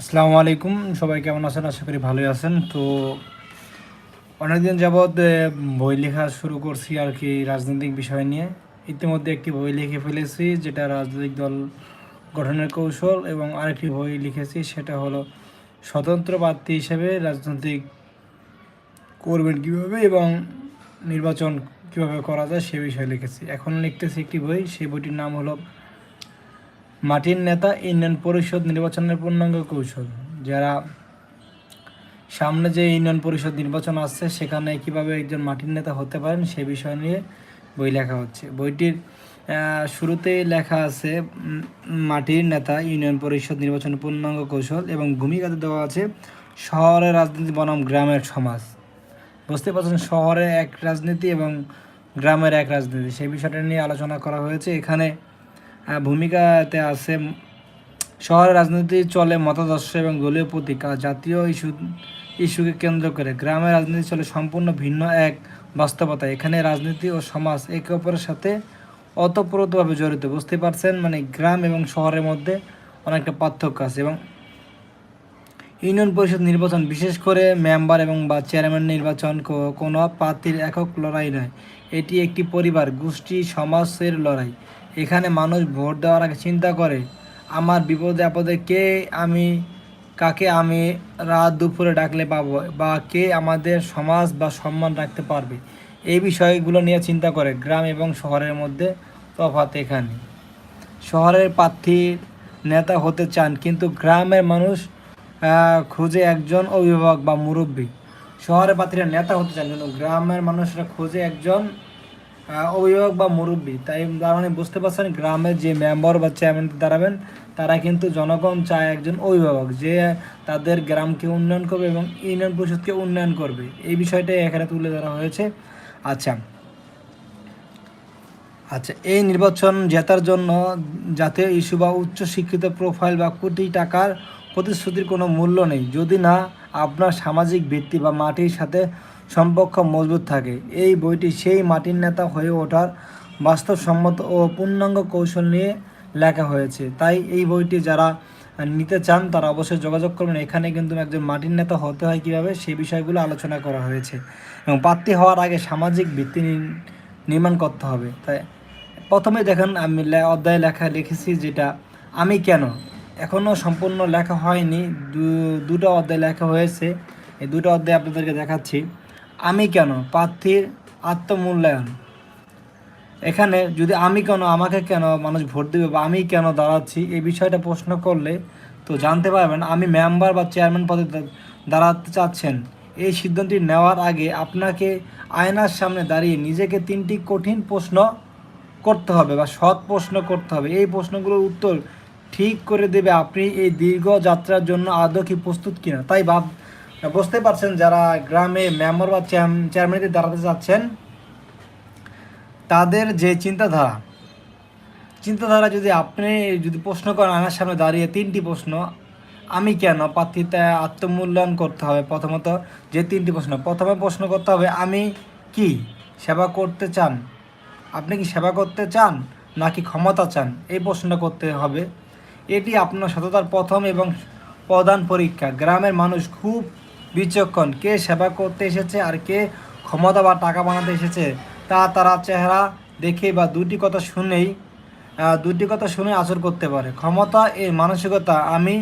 আসসালামু আলাইকুম। সবাই কেমন আছেন? আশা করি ভালোই আছেন। তো অনেকদিন যাবৎ বই লেখা শুরু করছি আর কি রাজনৈতিক বিষয় নিয়ে। ইতিমধ্যে একটি বই লিখে ফেলেছি, যেটা রাজনৈতিক দল গঠনের কৌশল এবং আরেকটি বই লিখেছি, সেটা হলো স্বতন্ত্র প্রার্থী হিসেবে রাজনৈতিক করবেন কীভাবে এবং নির্বাচন কীভাবে করা যায় সে বিষয়ে লিখেছি। এখন লিখতেছি একটি বই, সেই বইটির নাম হলো মাটির নেতা ইউনিয়ন পরিষদ নির্বাচনের পূর্ণাঙ্গ কৌশল। যারা সামনে যে ইউনিয়ন পরিষদ নির্বাচন আসছে, সেখানে কীভাবে একজন মাটির নেতা হতে পারেন, সে বিষয় নিয়ে বই লেখা হচ্ছে। বইটির শুরুতেই লেখা আছে মাটির নেতা ইউনিয়ন পরিষদ নির্বাচনের পূর্ণাঙ্গ কৌশল এবং ভূমিকাতে দেওয়া আছে শহরের রাজনীতি বনাম গ্রামের সমাজ। বুঝতে পারছেন, শহরে এক রাজনীতি এবং গ্রামের এক রাজনীতি। সেই বিষয়টা নিয়ে আলোচনা করা হয়েছে। এখানে ভূমিকাতে আছে শহরের রাজনীতি চলে, মতাদর্শ এবং দলীয় প্রতীক। আর জাতীয় ইস্যু, ইস্যুকে কেন্দ্র করে গ্রামের রাজনীতি চলে সম্পূর্ণ ভিন্ন এক বাস্তবতা। এখানে রাজনীতি ও সমাজ একে অপরের সাথে অতপ্রতভাবে জড়িত। বুঝতে পারছেন? মানে গ্রাম এবং শহরের মধ্যে অনেকটা পার্থক্য আছে এবং ইউনিয়ন পরিষদ নির্বাচন, বিশেষ করে মেম্বার এবং বা চেয়ারম্যান নির্বাচন কোনো প্রার্থীর একক লড়াই নয়। এটি একটি পরিবার, গোষ্ঠী, সমাজের লড়াই। এখানে মানুষ ভোট দেওয়ার আগে চিন্তা করে, আমার বিপদে আপদে কে আমি, কাকে আমি রাত দুপুরে ডাকলে পাবো বা কে আমাদের সমাজ বা সম্মান রাখতে পারবে? এই বিষয়গুলো নিয়ে চিন্তা করে গ্রাম এবং শহরের মধ্যে তফাৎ এখানে। শহরের প্রার্থীর নেতা হতে চান, কিন্তু গ্রামের মানুষ খুঁজে একজন অভিভাবক বা মুরব্বী। শহরের প্রার্থীরা নেতা হতে চান, কিন্তু গ্রামের মানুষরা খুঁজে একজন অভিভাবক বা মুরব্বী। তাই তার মানে বুঝতে পারছেন, গ্রামের যে মেম্বার বা চেয়ারম্যান দাঁড়াবেন, তারা কিন্তু জনগণ চায় একজন অভিভাবক যে তাদের গ্রামকে উন্নয়ন করবে এবং ইউনিয়ন পরিষদকে উন্নয়ন করবে। এই বিষয়টাই এখানে তুলে ধরা হয়েছে। আচ্ছা। আচ্ছা এই নির্বাচন জেতার জন্য জাতীয় ইস্যু বা উচ্চ শিক্ষিত প্রোফাইল বা কোটি টাকার প্রতিশ্রুতির কোনো মূল্য নেই, যদি না আপনার সামাজিক ভিত্তি বা মাটির সাথে সম্পর্ক মজবুত থাকে। এই বইটি সেই মাটির নেতা হয়ে ওঠার বাস্তবসম্মত ও পূর্ণাঙ্গ কৌশল নিয়ে লেখা হয়েছে। তাই এই বইটি যারা নিতে চান, তারা অবশ্যই যোগাযোগ করবেন। এখানে কিন্তু একজন মাটির নেতা হতে হয় কীভাবে সেই বিষয়গুলো আলোচনা করা হয়েছে। এবং প্রার্থী হওয়ার আগে সামাজিক ভিত্তি নির্মাণ করতে হবে। তাই প্রথমে দেখেন, আমি অধ্যায়ে লেখা লিখেছি যেটা, আমি কেন? এখনও সম্পূর্ণ লেখা হয়নি। দুটো অধ্যায় লেখা হয়েছে। এই দুটো অধ্যায় আপনাদেরকে দেখাচ্ছি। আমি কেন প্রার্থীর আত্মমূল্যায়ন? এখানে যদি আমি কেন, আমাকে কেন মানুষ ভোট দেবে বা আমি কেন দাঁড়াচ্ছি এই বিষয়টা প্রশ্ন করলে তো জানতে পারবেন আমি মেম্বার বা চেয়ারম্যান পদে দাঁড়াতে চাচ্ছেন। এই সিদ্ধান্তটি নেওয়ার আগে আপনাকে আয়নার সামনে দাঁড়িয়ে নিজেকে তিনটি কঠিন প্রশ্ন করতে হবে বা সৎ প্রশ্ন করতে হবে। এই প্রশ্নগুলোর উত্তর ঠিক করে দেবে আপনি এই দীর্ঘ যাত্রার জন্য আদৌ কি প্রস্তুত কিনা। তাই ভাব বুঝতে পারছেন যারা গ্রামে মেম্বার বা চেয়ারম্যানতে দাঁড়াতে চাচ্ছেন, তাদের যে চিন্তাধারা চিন্তাধারা যদি আপনি যদি প্রশ্ন করেন, আমার সামনে দাঁড়িয়ে তিনটি প্রশ্ন, আমি কেন প্রার্থীতে আত্মমূল্যায়ন করতে হবে? প্রথমত যে তিনটি প্রশ্ন, প্রথমে প্রশ্ন করতে হবে, আমি কি সেবা করতে চান? আপনি কি সেবা করতে চান নাকি ক্ষমতা চান? এই প্রশ্নটা করতে হবে। এটি আপনার সততার প্রথম এবং প্রধান পরীক্ষা। গ্রামের মানুষ খুব বিচক্ষণ। কে সেবা করতে এসেছে আর কে ক্ষমতা বা টাকা বানাতে এসেছে, তা তারা চেহারা দেখে বা দুটি কথা শুনেই দুটি কথা শুনে আচর করতে পারে। ক্ষমতা এই মানসিকতা, আমি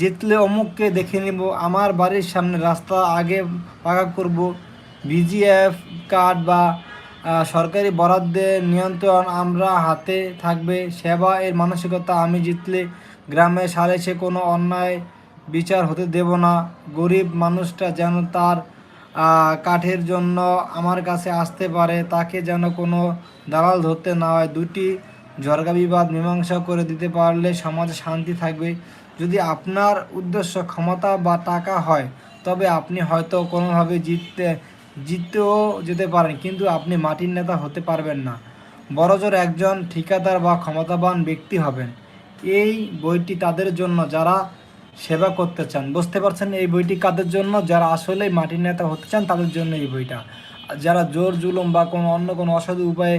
জিতলে অমুককে দেখে নিব, আমার বাড়ির সামনে রাস্তা আগে পাকা করব বিজিএফ কার্ড বা সরকারি বরাদ্দের নিয়ন্ত্রণ আমরা হাতে থাকবে, সেবা এর মানসিকতা, আমি জিতলে গ্রামে সালেসে কোনো অন্যায় বিচার হতে দেব না। গরিব মানুষটা যেন তার কাঠের জন্য আমার কাছে আসতে পারে, তাকে যেন কোনো দালাল ধরতে না হয়। দুটি ঝরগা বিবাদ মীমাংসা করে দিতে পারলে সমাজে শান্তি থাকবে। যদি আপনার উদ্দেশ্য ক্ষমতা বা টাকা হয়, তবে আপনি হয়তো কোনোভাবে জিততে, জিততেও যেতে পারেন, কিন্তু আপনি মাটির নেতা হতে পারবেন না। বড়জোর একজন ঠিকাদার বা ক্ষমতাবান ব্যক্তি হবেন। এই বইটি তাদের জন্য, যারা সেবা করতে চান। বুঝতে পারছেন এই বইটি কাদের জন্য? যারা আসলে মাটির নেতা হতে চান, তাদের জন্য এই বইটা। যারা জোর জুলুম বা কোনো অন্য কোনো অসাধু উপায়ে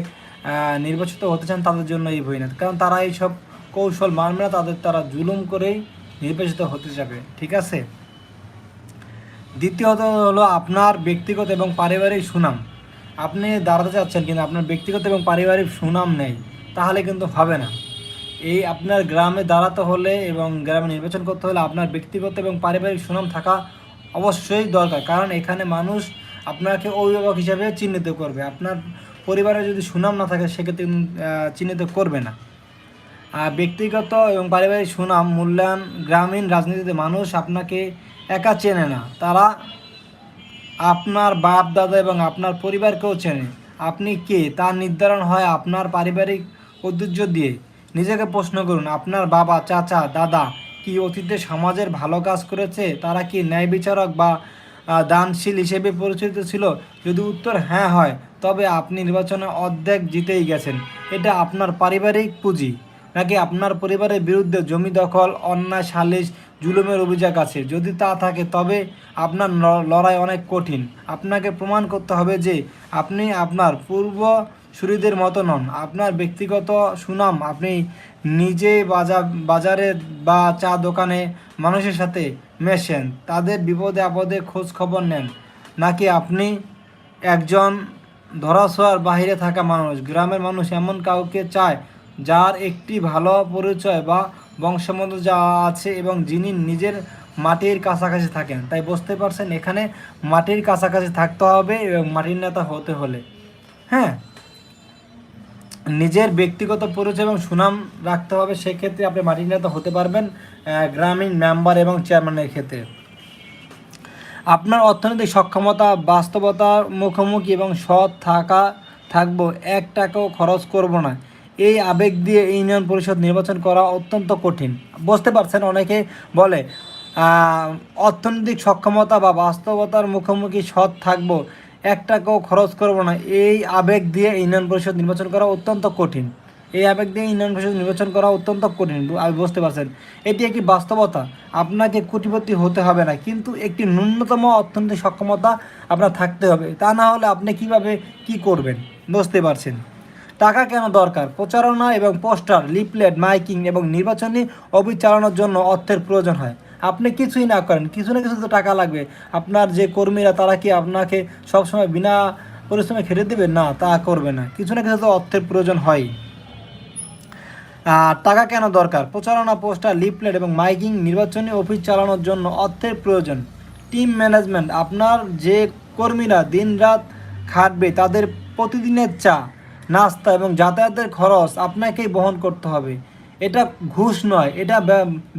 নির্বাচিত হতে চান, তাদের জন্য এই বই না। কারণ তারা এইসব কৌশল মানবে না, তাদের তারা জুলুম করেই নির্বাচিত হতে যাবে। ঠিক আছে? দ্বিতীয়ত হলো আপনার ব্যক্তিগত এবং পারিবারিক সুনাম। আপনি দাঁড়াতে চাচ্ছেন কিন্তু আপনার ব্যক্তিগত এবং পারিবারিক সুনাম নেই, তাহলে কিন্তু হবে না। এই আপনার গ্রামে দাঁড়াতে হলে এবং গ্রামে নির্বাচন করতে হলে আপনার ব্যক্তিগত এবং পারিবারিক সুনাম থাকা অবশ্যই দরকার। কারণ এখানে মানুষ আপনাকে অভিভাবক হিসাবে চিহ্নিত করবে। আপনার পরিবারে যদি সুনাম না থাকে, সেক্ষেত্রে চিহ্নিত করবে না। আর ব্যক্তিগত এবং পারিবারিক সুনাম, মূল্যায়ন, গ্রামীণ রাজনীতিতে মানুষ আপনাকে একা চেনে না। তারা আপনার বাপ দাদা এবং আপনার পরিবারকেও চেনে। আপনি কে? তার নির্ধারণ হয় আপনার পারিবারিক ঐতিহ্য দিয়ে। নিজেকে প্রশ্ন করুন, আপনার বাবা, চাচা, দাদা কি অতীতে সমাজের ভালো কাজ করেছে? তারা কি ন্যায় বিচারক বা দানশীল হিসেবে পরিচিত ছিল? যদি উত্তর হ্যাঁ হয়, তবে আপনি নির্বাচনে অর্ধেক জিতেই গেছেন। এটা আপনার পারিবারিক পুঁজি, নাকি আপনার পরিবারের বিরুদ্ধে জমি দখল, অন্যায়, সালিশ, জুলুমের অভিযোগ আছে? যদি তা থাকে, তবে আপনার লড়াই অনেক কঠিন। আপনাকে প্রমাণ করতে হবে যে আপনি আপনার পূর্ব সুরীদের মতো নন। আপনার ব্যক্তিগত সুনাম আপনি নিজে বাজার বাজারে বা চা দোকানে মানুষের সাথে মেশেন। তাদের বিপদে আপদে খোঁজ খবর নেন। নাকি আপনি একজন ধরাছোঁয়ার বাইরে থাকা মানুষ? গ্রামের মানুষ এমন কাউকে চায় যার একটি ভালো পরিচয় বা বংশমত যা আছে এবং যিনি নিজের মাটির কাছাকাছি থাকেন। তাই বুঝতে পারছেন, এখানে মাটির কাছাকাছি থাকতে হবে এবং মাটির নেতা হতে হলে। হ্যাঁ? নিজের ব্যক্তিগত পরিচয় এবং সুনাম রাখতে হবে, সেক্ষেত্রে আপনি মাটির নেতা হতে পারবেন গ্রামীণ মেম্বার এবং চেয়ারম্যানের ক্ষেত্রে। আপনার অর্থনৈতিক সক্ষমতা বাস্তবতার মুখোমুখি এবং সৎ থাকা, থাকব, এক টাকাও খরচ করব না। এই আবেগ দিয়ে ইউনিয়ন পরিষদ নির্বাচন করা অত্যন্ত কঠিন। বুঝতে পারছেন, অনেকে বলে অর্থনৈতিক সক্ষমতা বা বাস্তবতার মুখোমুখি সৎ থাকব এক টাকাও খরচ করব না। এই আবেগ দিয়ে ইউনিয়ন পরিষদ নির্বাচন করা অত্যন্ত কঠিন। এই আবেগ দিয়ে ইউনিয়ন পরিষদ নির্বাচন করা অত্যন্ত কঠিন আপনি বুঝতে পারছেন। এটি একটি বাস্তবতা। আপনাকে কোটিপতি হতে হবে না, কিন্তু একটি ন্যূনতম অর্থনৈতিক সক্ষমতা আপনার থাকতে হবে। তা না হলে আপনি কীভাবে কি করবেন, বুঝতে পারছেন? টাকা কেন দরকার? প্রচারণা এবং পোস্টার, লিফলেট, মাইকিং এবং নির্বাচনী চালানোর জন্য অর্থের প্রয়োজন হয়। আপনি কিছুই না করেন, কিছু না কিছু তো টাকা লাগবে। আপনার যে কর্মীরা, তারা কি আপনাকে সবসময় বিনা পরিশ্রমে খেটে দেবে? না, তা করবে না। কিছু না কিছু তো অর্থের প্রয়োজন হয়। টাকা কেন দরকার? প্রচারণা, পোস্টার, লিফলেট এবং মাইকিং, নির্বাচনী অফিস চালানোর জন্য অর্থের প্রয়োজন। টিম ম্যানেজমেন্ট, আপনার যে কর্মীরা দিনরাত খাটবে, তাদের প্রতিদিনের চা, নাস্তা এবং যাতায়াতের খরচ আপনাকেই বহন করতে হবে। এটা ঘুষ নয়, এটা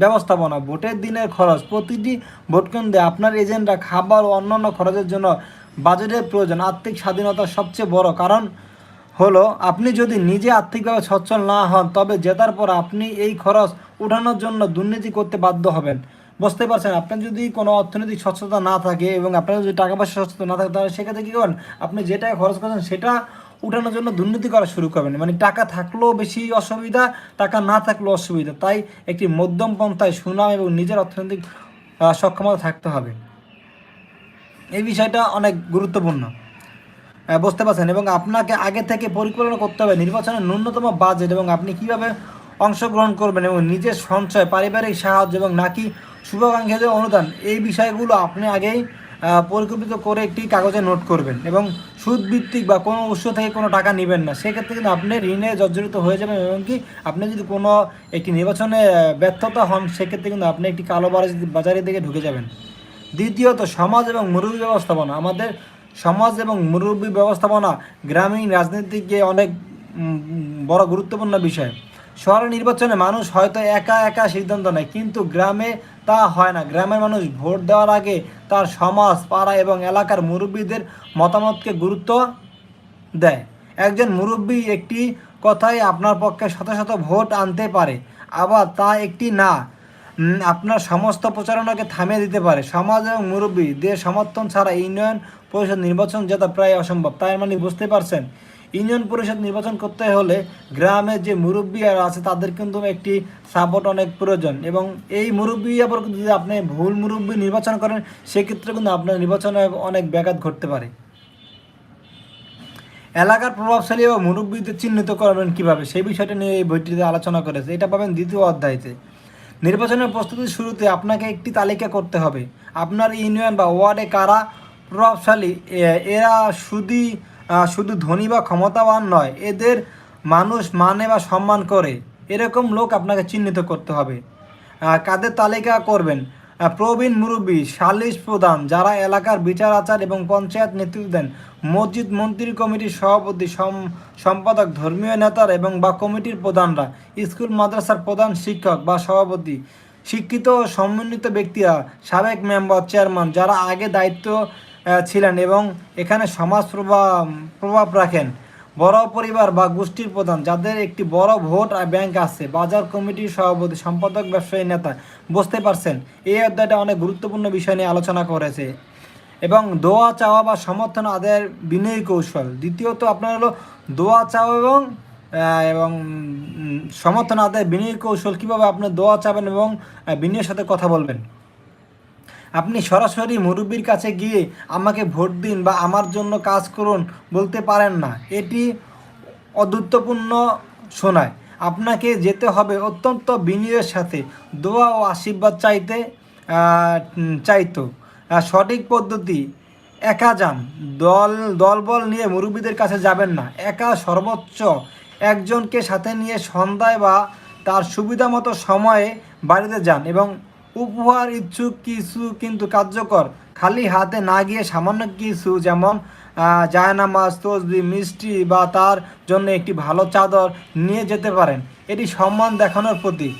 ব্যবস্থাপনা। ভোটের দিনের খরচ, প্রতিটি ভোট কেন্দ্রে আপনার এজেন্টরা খাবার ও অন্যান্য খরচের জন্য বাজেটের প্রয়োজন। আর্থিক স্বাধীনতা সবচেয়ে বড় কারণ হলো, আপনি যদি নিজে আর্থিকভাবে সচ্ছল না হন, তবে জেতার পর আপনি এই খরচ উঠানোর জন্য দুর্নীতি করতে বাধ্য হবেন। বুঝতে পারছেন? আপনার যদি কোনো অর্থনৈতিক স্বচ্ছতা না থাকে এবং আপনার যদি টাকা পয়সা স্বচ্ছতা না থাকে, তাহলে সেক্ষেত্রে কী করেন আপনি যেটা খরচ করছেন, সেটা উঠানোর জন্য দুর্নীতি করা শুরু করবেন। মানে টাকা থাকলেও বেশি অসুবিধা, টাকা না থাকলেও অসুবিধা। তাই একটি মধ্যম পন্থায় সুনাম এবং নিজের অর্থনৈতিক সক্ষমতা থাকতে হবে। এই বিষয়টা অনেক গুরুত্বপূর্ণ। বুঝতে পারছেন? এবং আপনাকে আগে থেকে পরিকল্পনা করতে হবে, নির্বাচনের ন্যূনতম বাজেট এবং আপনি কীভাবে অংশগ্রহণ করবেন এবং নিজের সঞ্চয়, পারিবারিক সাহায্য এবং নাকি শুভাকাঙ্ক্ষীদের অনুদান। এই বিষয়গুলো আপনি আগেই পরিকল্পিত করে একটি কাগজে নোট করবেন এবং সুদ ভিত্তিক বা কোনো উৎস থেকে কোনো টাকা নেবেন না। সেক্ষেত্রে কিন্তু আপনি ঋণে জর্জরিত হয়ে যাবেন এবং কি আপনি যদি কোনো একটি নির্বাচনে ব্যর্থতা হন, সেক্ষেত্রে কিন্তু আপনি একটি কালো বাজার- বাজারের দিকে ঢুকে যাবেন। দ্বিতীয়ত, সমাজ এবং মুরব্বী ব্যবস্থাপনা। আমাদের সমাজ এবং মুরব্বী ব্যবস্থাপনা গ্রামীণ রাজনীতিকে অনেক বড় গুরুত্বপূর্ণ বিষয়। শহরের নির্বাচনে মানুষ হয়তো একা একা সিদ্ধান্ত নেয়, কিন্তু গ্রামে তা হয় না। গ্রামের মানুষ ভোট দেওয়ার আগে তার সমাজ, পাড়া এবং এলাকার মুরব্বীদের মতামতকে গুরুত্ব দেয়। একজন মুরব্বী একটি কথাই আপনার পক্ষে শত শত ভোট আনতে পারে, আবার তা একটি না। আপনার সমস্ত প্রচারণাকে থামিয়ে দিতে পারে। সমাজ এবং মুরব্বীদের সমর্থন ছাড়া ইউনিয়ন পরিষদ নির্বাচন জেতা প্রায় অসম্ভব। তাই মানে বুঝতে পারছেন? ইউনিয়ন পরিষদ নির্বাচন করতে হলে গ্রামের যে মুরব্বী আর আছে তাদের কিন্তু একটি সাপোর্ট অনেক প্রয়োজন। এবং এই মুরব্বী আবার যদি আপনি ভুল মুরব্বী নির্বাচন করেন, সেক্ষেত্রে কিন্তু আপনার নির্বাচনে অনেক ব্যাঘাত ঘটতে পারে। এলাকার প্রভাবশালী ও মুরব্বীদের চিহ্নিত করবেন কীভাবে? সেই বিষয়টা নিয়ে এই বইটিতে আলোচনা করেছে। এটা পাবেন দ্বিতীয় অধ্যায়তে। নির্বাচনের প্রস্তুতির শুরুতে আপনাকে একটি তালিকা করতে হবে। আপনার ইউনিয়ন বা ওয়ার্ডে কারা প্রভাবশালী? এরা শুধু শুধু ধনী বা ক্ষমতাবান নয়, এদের মানুষ মানে বা সম্মান করে। এরকম লোক আপনাকে চিহ্নিত করতে হবে। কাদের তালিকা করবেন? প্রবীণ মুরব্বী, সালিশ প্রধান, যারা এলাকার বিচার আচার এবং পঞ্চায়েত নেতৃত্ব দেন, মসজিদ মন্ত্রী কমিটির সভাপতি, সম- সম্পাদক, ধর্মীয় নেতার এবং বা কমিটির প্রধানরা, স্কুল মাদ্রাসার প্রধান শিক্ষক বা সভাপতি, শিক্ষিত ও সমন্বিত ব্যক্তিরা, সাবেক মেম্বার, চেয়ারম্যান, যারা আগে দায়িত্ব ছিলেন এবং এখানে সমাজ প্রভাব প্রভাব রাখেন। বড় পরিবার বা গোষ্ঠীর প্রধান, যাদের একটি বড় ভোট আর ব্যাংক আছে, বাজার কমিটির সভাপতি, সম্পাদক, ব্যবসায়ী, নেতা, বুঝতে পারছেন। এই অধ্যায়টা অনেক গুরুত্বপূর্ণ বিষয় নিয়ে আলোচনা করেছে। এবং দোয়া, চাওয়া বা সমর্থন আদায়ের বিনয়ী কৌশল। দ্বিতীয়ত আপনার হলো দোয়া, চাওয়া এবং এবং সমর্থন আদায়ের বিনয়ী কৌশল। কীভাবে আপনি দোয়া চাবেন এবং বিনয়ের সাথে কথা বলবেন? আপনি সরাসরি মুরব্বীর কাছে গিয়ে আমাকে ভোট দিন বা আমার জন্য কাজ করুন বলতে পারেন না। এটি অদ্ভুতপূর্ণ শোনায়। আপনাকে যেতে হবে অত্যন্ত বিনয়ের সাথে। দোয়া ও আশীর্বাদ চাইতে চাইতো। সঠিক পদ্ধতি, একা যান। দল, দলবল নিয়ে মুরব্বীদের কাছে যাবেন না। একা সর্বোচ্চ একজনকে সাথে নিয়ে সন্ধ্যায় বা তার সুবিধা মতো সময়ে বাড়িতে যান এবং উপহার ইচ্ছুক কিছু কিন্তু কার্যকর। খালি হাতে না গিয়ে সামান্য কিছু যেমন জায়নামাজ তসবি, মিষ্টি বা তার জন্য একটি ভালো চাদর নিয়ে যেতে পারেন। এটি সম্মান দেখানোর প্রতীক।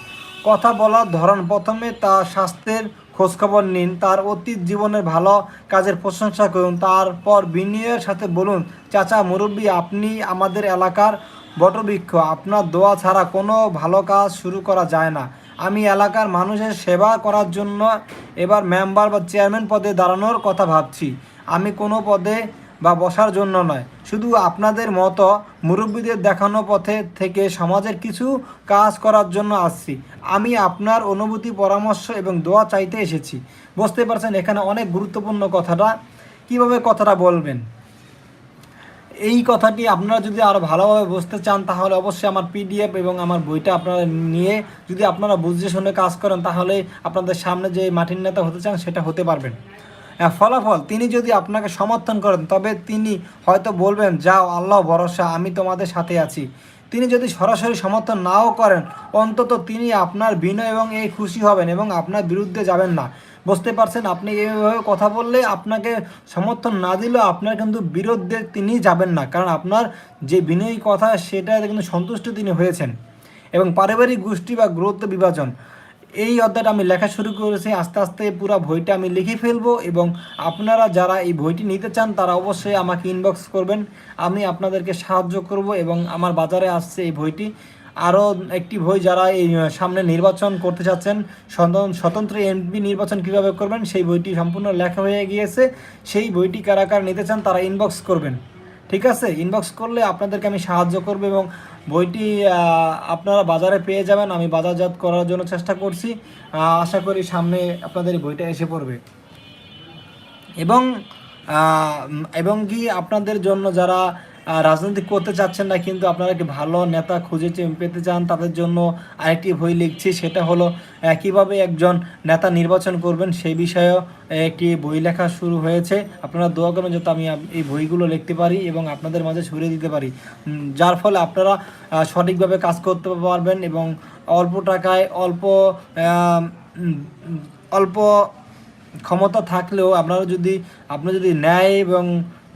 কথা বলার ধরন প্রথমে তার স্বাস্থ্যের খোঁজখবর নিন, তার অতীত জীবনের ভালো কাজের প্রশংসা করুন, তারপর বিনয়ের সাথে বলুন, চাচা, মুরব্বী, আপনি আমাদের এলাকার বটবৃক্ষ, আপনার দোয়া ছাড়া কোনো ভালো কাজ শুরু করা যায় না। আমি এলাকার মানুষের সেবা করার জন্য এবার মেম্বার বা চেয়ারম্যান পদে দাঁড়ানোর কথা ভাবছি। আমি কোনো পদে বা বসার জন্য নয়। শুধু আপনাদের মতো মুরব্বীদের দেখানো পথে থেকে সমাজের কিছু কাজ করার জন্য আসছি। আমি আপনার অনুভূতি, পরামর্শ এবং দোয়া চাইতে এসেছি। বুঝতে পারছেন এখানে অনেক গুরুত্বপূর্ণ কথাটা। কীভাবে কথাটা বলবেন? এই কথাটি আপনারা যদি আরও ভালোভাবে বুঝতে চান, তাহলে অবশ্যই আমার পিডিএফ এবং আমার বইটা আপনারা নিয়ে যদি আপনারা বুঝে শুনে কাজ করেন, তাহলে আপনাদের সামনে যে মাটির নেতা হতে চান, সেটা হতে পারবেন। ফলাফল, তিনি যদি আপনাকে সমর্থন করেন, তবে তিনি হয়তো বলবেন, যাও, আল্লাহ ভরসা, আমি তোমাদের সাথে আছি। তিনি যদি সরাসরি সমর্থন নাও করেন, অন্তত তিনি আপনার বিনয় এবং এই খুশি হবেন এবং আপনার বিরুদ্ধে যাবেন না। বুঝতে পারছেন? আপনি এইভাবে কথা বললে আপনাকে সমর্থন না দিলেও আপনার কিন্তু বিরুদ্ধে তিনি যাবেন না। কারণ আপনার যে বিনয়ী কথা, সেটা কিন্তু সন্তুষ্ট তিনি হয়েছেন। এবং পারিবারিক গোষ্ঠী বা গুরুত্ব বিভাজন, এই অধ্যায়টা আমি লেখা শুরু করেছি। আস্তে আস্তে পুরো বইটা আমি লিখে ফেলব এবং আপনারা যারা এই বইটি নিতে চান, তারা অবশ্যই আমাকে ইনবক্স করবেন। আমি আপনাদেরকে সাহায্য করব এবং আমার বাজারে আসছে এই বইটি। আরও একটি বই যারা এই সামনে নির্বাচন করতে চাচ্ছেন স্বতন্ত্র এমপি নির্বাচন কীভাবে করবেন, সেই বইটি সম্পূর্ণ লেখা হয়ে গিয়েছে। সেই বইটি কারা কারা নিতে চান তারা ইনবক্স করবেন। ঠিক আছে? ইনবক্স করলে আপনাদেরকে আমি সাহায্য করব এবং বইটি আপনারা বাজারে পেয়ে যাবেন। আমি বাজারজাত করার জন্য চেষ্টা করছি। আশা করি সামনে আপনাদের বইটা এসে পড়বে। এবং এবং কি আপনাদের জন্য যারা রাজনীতি করতে চাচ্ছেন না, কিন্তু আপনারা একটি ভালো নেতা খুঁজে পেতে চান, তাদের জন্য আরেকটি বই লিখছি, সেটা হলো কীভাবে একজন নেতা নির্বাচন করবেন সেই বিষয়েও একটি বই লেখা শুরু হয়েছে। আপনারা দোয়া করবেন যাতে আমি এই বইগুলো লিখতে পারি এবং আপনাদের মাঝে ছড়িয়ে দিতে পারি। যার ফলে আপনারা সঠিকভাবে কাজ করতে পারবেন এবং অল্প টাকায় অল্প অল্প ক্ষমতা থাকলেও আপনারা যদি, আপনি যদি ন্যায় এবং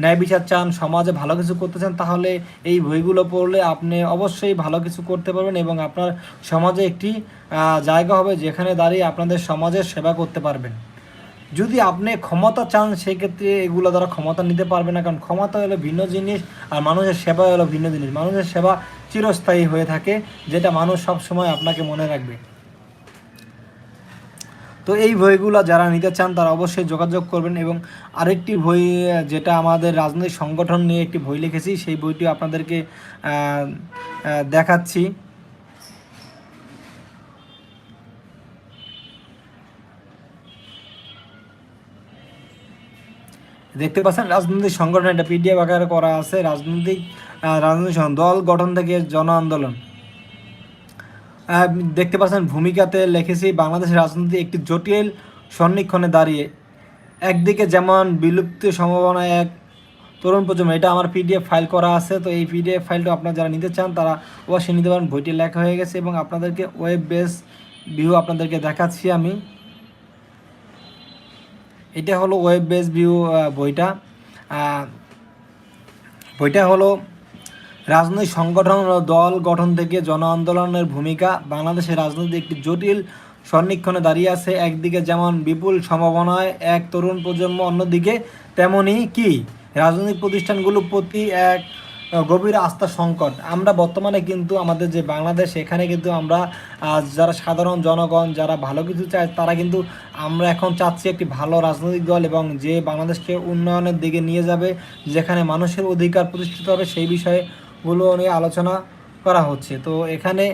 ন্যায় বিচার চান, সমাজে ভালো কিছু করতে চান, তাহলে এই বইগুলো পড়লে আপনি অবশ্যই ভালো কিছু করতে পারবেন এবং আপনার সমাজে একটি জায়গা হবে যেখানে দাঁড়িয়ে আপনাদের সমাজের সেবা করতে পারবেন। যদি আপনি ক্ষমতা চান, সেক্ষেত্রে এগুলো দ্বারা ক্ষমতা নিতে পারবে না, কারণ ক্ষমতা হলো ভিন্ন জিনিস আর মানুষের সেবা হলো ভিন্ন জিনিস। মানুষের সেবা চিরস্থায়ী হয়ে থাকে, যেটা মানুষ সব সময় আপনাকে মনে রাখবে। তো এই বইগুলো যারা নিতে চান, তারা অবশ্যই যোগাযোগ করবেন এবং আরেকটি বই যেটা আমাদের রাজনৈতিক সংগঠন নিয়ে একটি বই লিখেছি, সেই বইটি আপনাদেরকে দেখাচ্ছি। দেখতে পাচ্ছেন, রাজনৈতিক সংগঠন, এটা পিডিএফ আকারে করা আছে, রাজনৈতিক রাজনৈতিক দল গঠন থেকে জন আন্দোলন। দেখতে পাচ্ছেন ভূমিকাতে লিখেছি বাংলাদেশের রাজনীতি একটি জটিল সন্নিক্ষণে দাঁড়িয়ে। একদিকে যেমন বিলুপ্ত সম্ভাবনা এক তরুণ প্রজন্ম, এটা আমার পিডিএফ ফাইল করা আছে, তো এই পিডিএফ ফাইলটা আপনারা যারা নিতে চান, তারা অবশ্যই নিতে পারেন। বইটি লেখা হয়ে গেছে এবং আপনাদেরকে ওয়েব বেস ভিউ আপনাদেরকে দেখাচ্ছি আমি। এটা হলো ওয়েব বেস ভিউ বইটা। বইটা হলো রাজনৈতিক সংগঠন ও দল গঠন থেকে জন আন্দোলনের ভূমিকা। বাংলাদেশের রাজনীতি একটি জটিল সন্নিক্ষণে দাঁড়িয়ে আছে। একদিকে যেমন বিপুল সম্ভাবনায় এক তরুণ প্রজন্ম, অন্যদিকে তেমনই কি? রাজনৈতিক প্রতিষ্ঠানগুলোর প্রতি এক গভীর আস্থা সংকট। আমরা বর্তমানে কিন্তু আমাদের যে বাংলাদেশ এখানে কিন্তু আমরা যারা সাধারণ জনগণ, যারা ভালো কিছু চায়, তারা কিন্তু আমরা এখন চাচ্ছি একটি ভালো রাজনৈতিক দল এবং যে বাংলাদেশকে উন্নয়নের দিকে নিয়ে যাবে, যেখানে মানুষের অধিকার প্রতিষ্ঠিত হবে, সেই বিষয়গুলো নিয়ে আলোচনা করা হচ্ছে। তো এখানে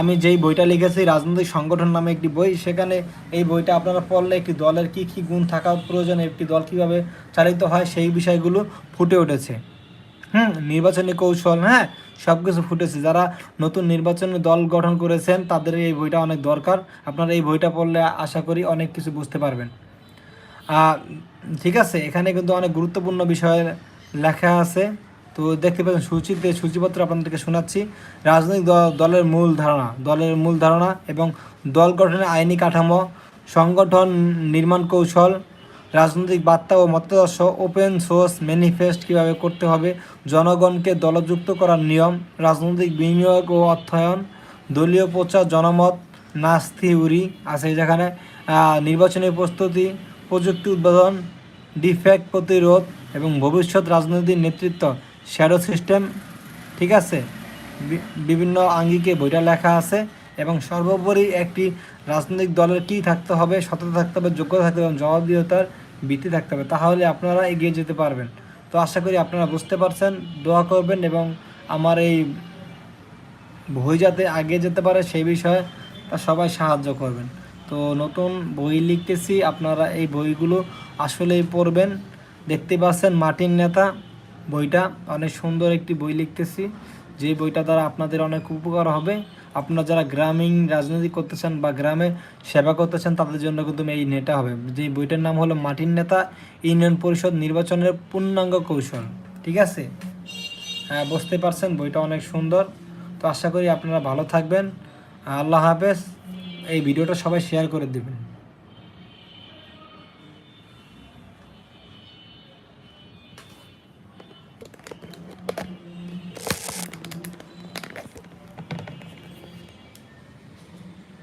আমি যেই বইটা লিখেছি, রাজনৈতিক সংগঠন নামে একটি বই, সেখানে এই বইটা আপনারা পড়লে একটি দলের কি কি গুণ থাকা প্রয়োজন, একটি দল কীভাবে চালিত হয়, সেই বিষয়গুলো ফুটে উঠেছে। হুম, নির্বাচনী কৌশল হ্যাঁ সব কিছু ফুটেছে। যারা নতুন নির্বাচনী দল গঠন করেছেন, তাদের এই বইটা অনেক দরকার। আপনারা এই বইটা পড়লে আশা করি অনেক কিছু বুঝতে পারবেন। ঠিক আছে, এখানে কিন্তু অনেক গুরুত্বপূর্ণ বিষয় লেখা আছে। তো দেখতে পাচ্ছেন সূচিতে সূচিপত্র আপনাদেরকে শোনাচ্ছি। রাজনৈতিক দল- দলের মূল ধারণা, দলের মূল ধারণা এবং দল গঠনের আইনি কাঠামো, সংগঠন নির্মাণ কৌশল, রাজনৈতিক বার্তা ও মতাদর্শ, ওপেন সোর্স ম্যানিফেস্ট কীভাবে করতে হবে, জনগণকে দলযুক্ত করার নিয়ম, রাজনৈতিক বিনিয়োগ ও অর্থায়ন, দলীয় প্রচার জনমত নাচ থিওরি আছে যেখানে নির্বাচনী প্রস্তুতি, প্রযুক্তি উদ্বোধন, ডিফেক্ট প্রতিরোধ এবং ভবিষ্যৎ রাজনৈতিক নেতৃত্ব। শ্যাডো সিস্টেম ঠিক আছে? বিভিন্ন আঙ্গিকে বইটা লেখা আছে এবং সর্বোপরি একটি রাজনৈতিক দলের কী থাকতে হবে, সততা থাকতে হবে, যোগ্যতা থাকতে হবে এবং জবাবদিহিতার ভিত্তি থাকতে হবে। তাহলে আপনারা এগিয়ে যেতে পারবেন। তো আশা করি আপনারা বুঝতে পারছেন। দোয়া করবেন এবং আমার এই বই যাতে আগে যেতে পারে সেই বিষয়ে তা সবাই সাহায্য করবেন। তো নতুন বই লিখতেছি, আপনারা এই বইগুলো আসলেই পড়বেন। দেখতে পাচ্ছেন মাটির নেতা। বইটা অনেক সুন্দর একটি বই লিখতেছি। যে বইটা দ্বারা আপনাদের অনেক উপকার হবে। আপনারা যারা গ্রামীণ রাজনীতি করতেছেন বা গ্রামে সেবা করতেছেন তাদের জন্য কিন্তু এই নেতা হবে। যে বইটার নাম হলো মাটির নেতা, ইউনিয়ন পরিষদ নির্বাচনের পূর্ণাঙ্গ কৌশল। ঠিক আছে? হ্যাঁ বুঝতে পারছেন, বইটা অনেক সুন্দর। তো আশা করি আপনারা ভালো থাকবেন। আল্লাহ হাফেজ। এই ভিডিওটা সবাই শেয়ার করে দেবেন।